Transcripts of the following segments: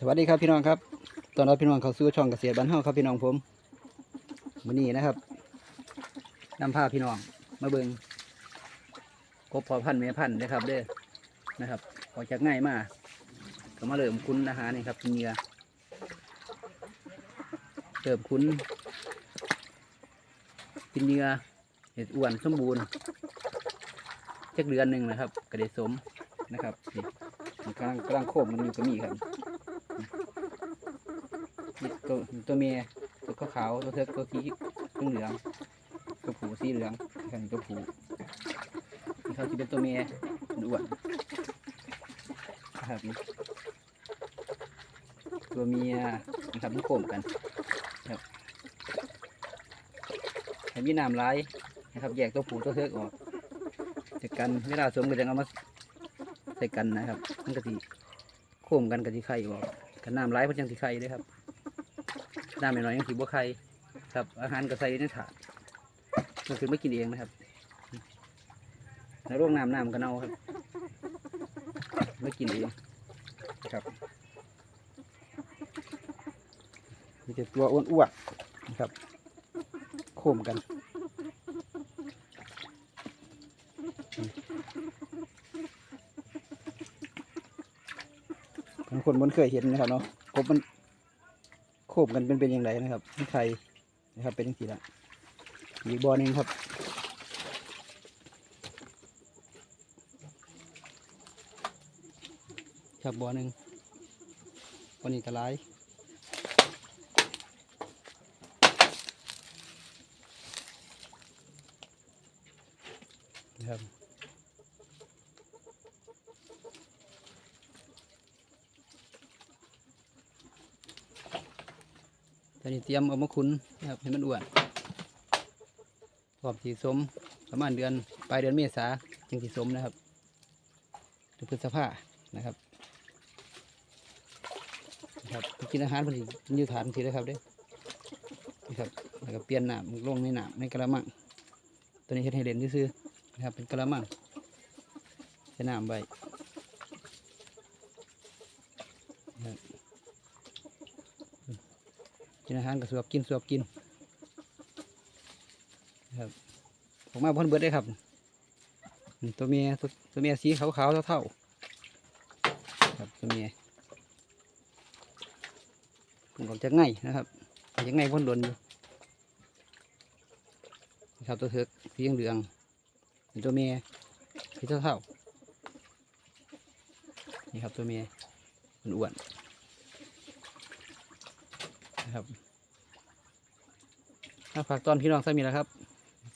สวัสดีครับพี่น้องครับ ตอนรับพี่น้องเข้าสู่ช่องเกษตรบ้านเฮาครับพี่น้องผมวันนี้นะครับนำพาพี่น้องมาเบิงกบพอพันธุ์แม่พันธุ์นะครับเด้อนะครับออกจากง่ายมากก็มาเริ่มคุ้นอาหารนี่ครับกินเหยื่อเริ่มคุ้นกินเหยื่อเห็ดอ้วนสมบูรณ์จักเดือนหนึ่งนะครับ กระเดสมนะครับกำลังกำลังโคมมันอยู่ก็มีครับ ตัวตัวเมียตัวขาวตัวเทิกตัวสีเหลืองตัวผูสีเหลืองกันตัวผูนี่เขาจะเป็นตัวเมียอ้วนครับตัวเมียนะครับมันโคมกันครับให้มีน้ำไหลายนะครับแยกตัวผูตัวเทิกออกจากกันเวลาสวมก็จะเอามาใส่กันนะครับมันก็สิโคมกันกับที่ไข่ออกกันน้ำไหลายเพราะจังที่ไข่เลยครับ น้ำหน่อยๆยังถือว่าใครครับ อาหารก็ใส่ในถาดมันคือไม่กินเองนะครับในโรงน้ำน้ำก็เน่าครับ ไม่กินเองครับ มีแต่ตัวอ้วนๆนครับโคมกันบางคนมันเคยเห็นนะครับเนาะกบมัน บกันเป็นเป็นอย่างไรนะครับนี่ไข่นะครับเป็นยังไงละอีกบอหนึงครับครับบอหนึ่งบอนี้กระไรนะครับ อนนี้เตรียมเอามาคุ้นนะครับให้มันอ้วนพร้อมสีสมประมาณเดือนปลายเดือนเมษาจึงสีสมนะครับหรือพฤษภานะครับนะครับกินอาหารพอดีกินฐานทีนะครับเด้นะครับแล้วก็เปลี่ยนน้ำลงในน้ำในกระมังตัวนี้เฮ็ดให้เด่นซื่อนะครับเป็นกระมังใส่น้ำไว้นะครับ กินอาหารกับสวบกินสวบกินครับผมมาพ่นเบิดได้ครับ ตัวเมียตัวตัวเมียสีขาวๆเท่าๆครับตัวเมียผมออกจากไงนะครับออกจากไงพ่นโดนอยู่นี่ครับตัวเถือกสีเหลืองตัวเมียสีเท่าๆนี่ครับตัวเมียมันอ้วนๆ นะครับถ้าฝากตอนพี่น้องสามีแล้วครับ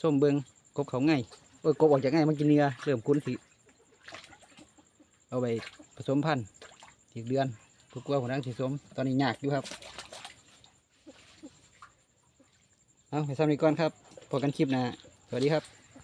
ส้มเบิงกบเขาง่ายเออกบออกจากง่ายมากินเนื้อเริ่มคุ้นสิเอาไปผสมพันธุ์อีกเดือนกลัวผลนังสีสมตอนนี้ยากอยู่ครับเอาไปซ้ำนี้ก่อนครับพบกันคลิปหน้าสวัสดีครับ